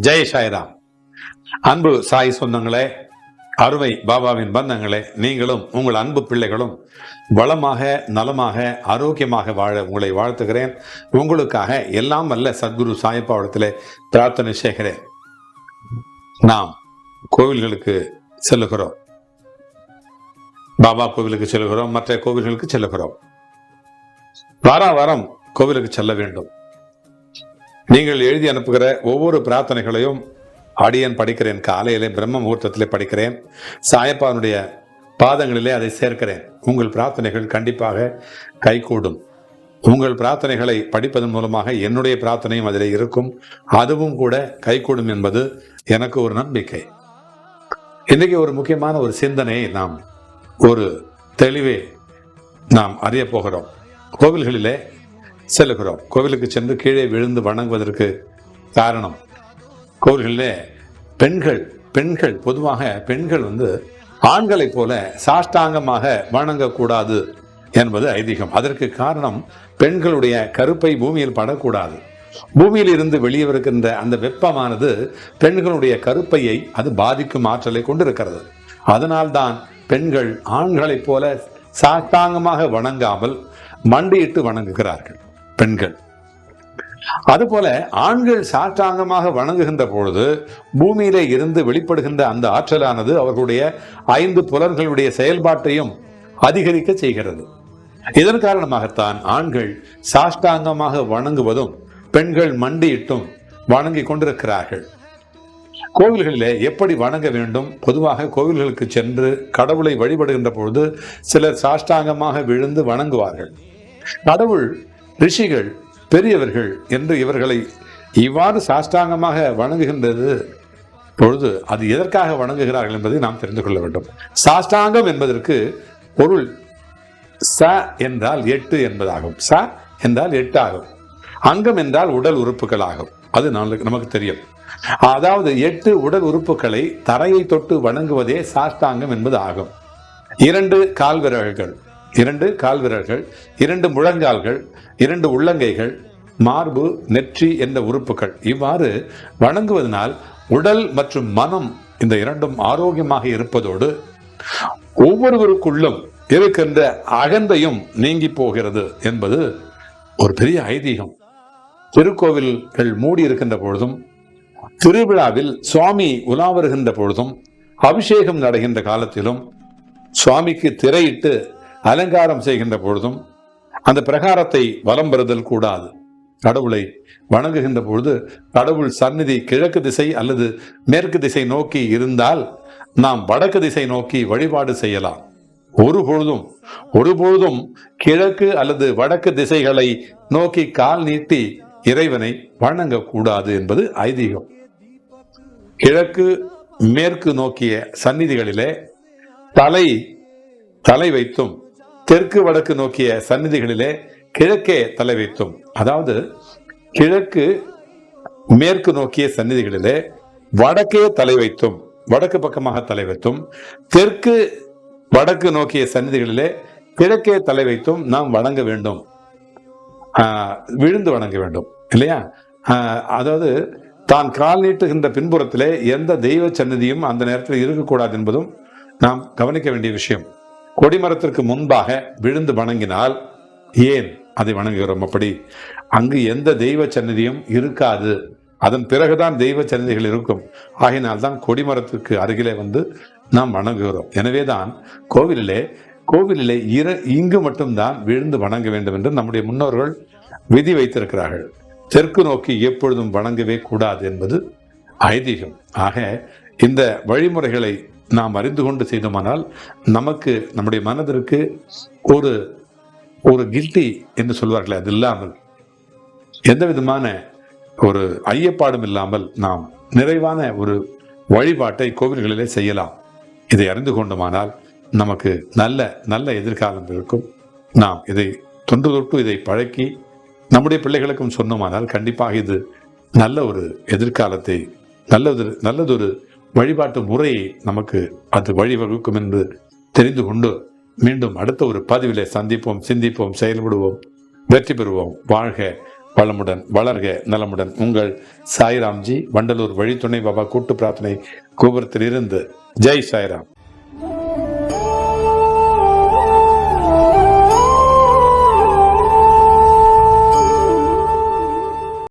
ஜெய் சாய்ராம். அன்பு சாய் சொந்தங்களே அருமை பாபாவின் பந்தங்களே நீங்களும் உங்கள் அன்பு பிள்ளைகளும் வளமாக நலமாக ஆரோக்கியமாக வாழ உங்களை வாழ்த்துகிறேன். உங்களுக்காக எல்லாம் வல்ல சத்குரு சாயப்பாவடத்திலே பிரார்த்தனை செய்கிறேன். நாம் கோவில்களுக்கு செல்லுகிறோம். பாபா கோவிலுக்கு செல்லுகிறோம் மற்ற கோவில்களுக்கு செல்லுகிறோம். வாரம் வாரம் கோவிலுக்கு செல்ல வேண்டும். நீங்கள் எழுதி அனுப்புகிற ஒவ்வொரு பிரார்த்தனைகளையும் அடியன் படிக்கிறேன். காலையிலே பிரம்ம முகூர்த்தத்திலே படிக்கிறேன். சாயப்பானுடைய பாதங்களிலே அதை சேர்க்கிறேன். உங்கள் பிரார்த்தனைகள் கண்டிப்பாக கைகூடும். உங்கள் பிரார்த்தனைகளை படிப்பதன் மூலமாக என்னுடைய பிரார்த்தனையும் அதில் இருக்கும். அதுவும் கூட கைகூடும் என்பது எனக்கு ஒரு நம்பிக்கை. இன்றைக்கு ஒரு முக்கியமான ஒரு சிந்தனையை நாம் ஒரு தெளிவை நாம் அறிய போகிறோம். கோவில்களிலே செல்லுகிறோம். கோவிலுக்கு சென்று கீழே விழுந்து வணங்குவதற்கு காரணம் கோவில்களிலே பெண்கள் பெண்கள் பொதுவாக பெண்கள் வந்து ஆண்களைப் போல சாஷ்டாங்கமாக வணங்கக்கூடாது என்பது ஐதீகம். அதற்கு காரணம் பெண்களுடைய கருப்பை பூமியில் படக்கூடாது. பூமியில் இருந்து வெளியே வருகின்ற அந்த வெப்பமானது பெண்களுடைய கருப்பையை அது பாதிக்கும் ஆற்றலை கொண்டிருக்கிறது. அதனால்தான் பெண்கள் ஆண்களைப் போல சாஷ்டாங்கமாக வணங்காமல் மண்டியிட்டு வணங்குகிறார்கள். பெண்கள். அதுபோல ஆண்கள் சாஷ்டாங்கமாக வணங்குகின்ற பொழுது பூமியிலே இருந்து வெளிப்படுகின்ற அந்த ஆற்றலானது அவர்களுடைய ஐந்து புலன்களுடைய செயல்பாட்டையும் அதிகரிக்க செய்கிறது. இதன் காரணமாகத்தான் ஆண்கள் சாஷ்டாங்கமாக வணங்குவதும் பெண்கள் மண்டியிட்டும் வணங்கி கொண்டிருக்கிறார்கள். கோவில்களிலே எப்படி வணங்க வேண்டும்? பொதுவாக கோவில்களுக்கு சென்று கடவுளை வழிபடுகின்ற பொழுது சிலர் சாஷ்டாங்கமாக விழுந்து வணங்குவார்கள். கடவுள் ரிஷிகள் பெரியவர்கள் என்று இவர்களை இவ்வாறு சாஷ்டாங்கமாக வணங்குகின்றது பொழுது அது எதற்காக வணங்குகிறார்கள் என்பதை நாம் தெரிந்து கொள்ள வேண்டும். சாஷ்டாங்கம் என்பதற்கு பொருள் ச என்றால் எட்டு என்பதாகும். ச என்றால் எட்டு ஆகும் அங்கம் என்றால் உடல் உறுப்புகள் ஆகும் அது நமக்கு தெரியும். அதாவது எட்டு உடல் உறுப்புகளை தரையை தொட்டு வணங்குவதே சாஷ்டாங்கம் என்பது ஆகும் இரண்டு கால்விரல்கள். இரண்டு கால் விரல்கள் இரண்டு முழங்கால்கள் இரண்டு உள்ளங்கைகள் மார்பு நெற்றி என்ற உறுப்புகள். இவ்வாறு வணங்குவதனால் உடல் மற்றும் மனம் இந்த இரண்டும் ஆரோக்கியமாக இருப்பதோடு ஒவ்வொருவருக்குள்ளும் இருக்கின்ற அகந்தையும் நீங்கி போகிறது என்பது ஒரு பெரிய ஐதீகம். திருக்கோவில்கள் மூடி இருக்கின்ற பொழுதும் திருவிழாவில் சுவாமி உலா வருகின்ற பொழுதும் அபிஷேகம் நடக்கின்ற காலத்திலும் சுவாமிக்கு திரையிட்டு அலங்காரம் செய்கின்ற பொழுதும் அந்த பிரகாரத்தை வலம் பெறுதல் கூடாது. கடவுளை வணங்குகின்ற பொழுது கடவுள் சந்நிதி கிழக்கு திசை அல்லது மேற்கு திசை நோக்கி இருந்தால் நாம் வடக்கு திசை நோக்கி வழிபாடு செய்யலாம். ஒரு பொழுதும் ஒரு பொழுதும் கிழக்கு அல்லது வடக்கு திசைகளை நோக்கி கால் நீட்டி இறைவனை வணங்கக்கூடாது என்பது ஐதீகம். கிழக்கு மேற்கு நோக்கிய சந்நிதிகளிலே தலை தலை வைத்தும் தெற்கு வடக்கு நோக்கிய சந்நிதிகளிலே கிழக்கே தலை வைத்தும் அதாவது கிழக்கு மேற்கு நோக்கிய சந்நிதிகளிலே வடக்கே தலை வைத்தும் வடக்கு பக்கமாக தலை வைத்தும் தெற்கு வடக்கு நோக்கிய சந்நிதிகளிலே கிழக்கே தலை வைத்தும் நாம் வணங்க வேண்டும். விழுந்து வணங்க வேண்டும் இல்லையா? அதாவது தான் கால் நீட்டுகின்ற பின்புறத்திலே எந்த தெய்வ சந்நிதியும் அந்த நேரத்தில் இருக்கக்கூடாது என்பதும் நாம் கவனிக்க வேண்டிய விஷயம். கொடிமரத்திற்கு முன்பாக விழுந்து வணங்கினால் ஏன் அதை வணங்குகிறோம் அப்படி? அங்கு எந்த தெய்வ சன்னதியும் இருக்காது. அதன் பிறகுதான் தெய்வ சன்னதிகள் இருக்கும். ஆகினால் தான் கொடிமரத்திற்கு அருகிலே வந்து நாம் வணங்குகிறோம். எனவேதான் கோவிலிலே கோவிலிலே இர இங்கு மட்டும்தான் விழுந்து வணங்க வேண்டும் என்று நம்முடைய முன்னோர்கள் விதி வைத்திருக்கிறார்கள். தெற்கு நோக்கி எப்பொழுதும் வணங்கவே கூடாது என்பது ஐதீகம். ஆக இந்த வழிமுறைகளை நாம் அறிந்து கொண்டு செய்தோமானால் நமக்கு நம்முடைய மனதிற்கு ஒரு ஒரு கில்ட்டி என்று சொல்வார்களே அது இல்லாமல். எந்த விதமான ஒரு ஐயப்பாடும் இல்லாமல் நாம் நிறைவான ஒரு வழிபாட்டை கோவில்களிலே செய்யலாம். இதை அறிந்து கொண்டுமானால் நமக்கு நல்ல நல்ல எதிர்காலம் இருக்கும். நாம் இதை தொன்று தொட்டு இதை பழக்கி நம்முடைய பிள்ளைகளுக்கும் சொன்னோமானால் கண்டிப்பாக இது நல்ல ஒரு எதிர்காலத்தை நல்லது நல்லதொரு வழிபாட்டு முறையை நமக்கு அது வழிவகுக்கும் என்று தெரிந்து கொண்டு மீண்டும் அடுத்த ஒரு பதிவிலே சந்திப்போம் சிந்திப்போம் செயல்படுவோம். வெற்றி பெறுவோம். வாழ்க வளமுடன் வளர்க நலமுடன். உங்கள் சாய்ராம்ஜி வண்டலூர் வழித்துணை பாபா கூட்டு பிரார்த்தனை கோபுரத்தில் இருந்து ஜெய் சாய்ராம்.